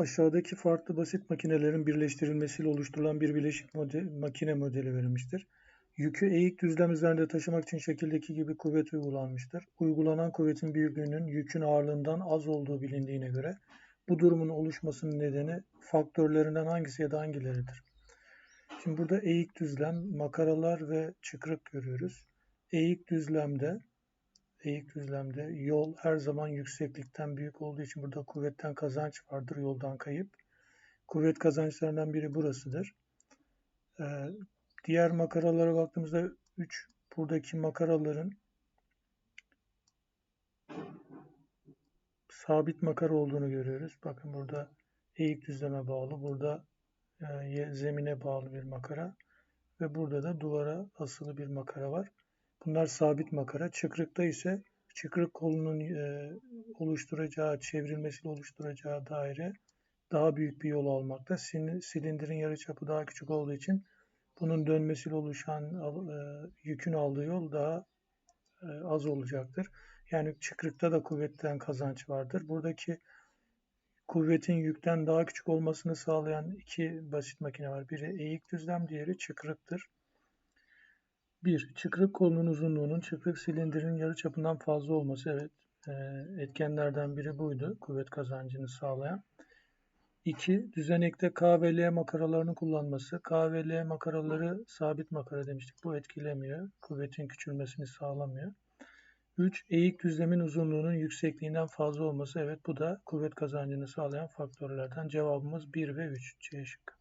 Aşağıdaki farklı basit makinelerin birleştirilmesiyle oluşturulan bir bileşik model, makine modeli verilmiştir. Yükü eğik düzlem üzerinde taşımak için şekildeki gibi kuvvet uygulanmıştır. Uygulanan kuvvetin büyüklüğünün yükün ağırlığından az olduğu bilindiğine göre bu durumun oluşmasının nedeni faktörlerinden hangisi ya da hangileridir? Şimdi burada eğik düzlem, makaralar ve çıkrık görüyoruz. Eğik düzlemde eğik düzlemde yol her zaman yükseklikten büyük olduğu için burada kuvvetten kazanç vardır, yoldan kayıp. Kuvvet kazançlarından biri burasıdır. Ee, diğer makaralara baktığımızda 3 buradaki makaraların sabit makara olduğunu görüyoruz. Bakın burada eğik düzleme bağlı, burada e, zemine bağlı bir makara ve burada da duvara asılı bir makara var. Bunlar sabit makara. Çıkrıkta ise çıkrık kolunun e, oluşturacağı, çevrilmesiyle oluşturacağı daire daha büyük bir yol almakta. Silindirin yarıçapı daha küçük olduğu için bunun dönmesiyle oluşan e, yükün aldığı yol daha e, az olacaktır. Yani çıkrıkta da kuvvetten kazanç vardır. Buradaki kuvvetin yükten daha küçük olmasını sağlayan iki basit makine var. Biri eğik düzlem, diğeri çıkrıktır. 1. Çıkrık kolunun uzunluğunun çıkrık silindirin yarıçapından fazla olması. Evet, e, etkenlerden biri buydu. Kuvvet kazancını sağlayan. 2. Düzenekte K ve L makaralarını kullanması. K ve L makaraları sabit makara demiştik. Bu etkilemiyor. Kuvvetin küçülmesini sağlamıyor. 3. Eğik düzlemin uzunluğunun yüksekliğinden fazla olması. Evet bu da kuvvet kazancını sağlayan faktörlerden. Cevabımız 1 ve 3. C şıkkı.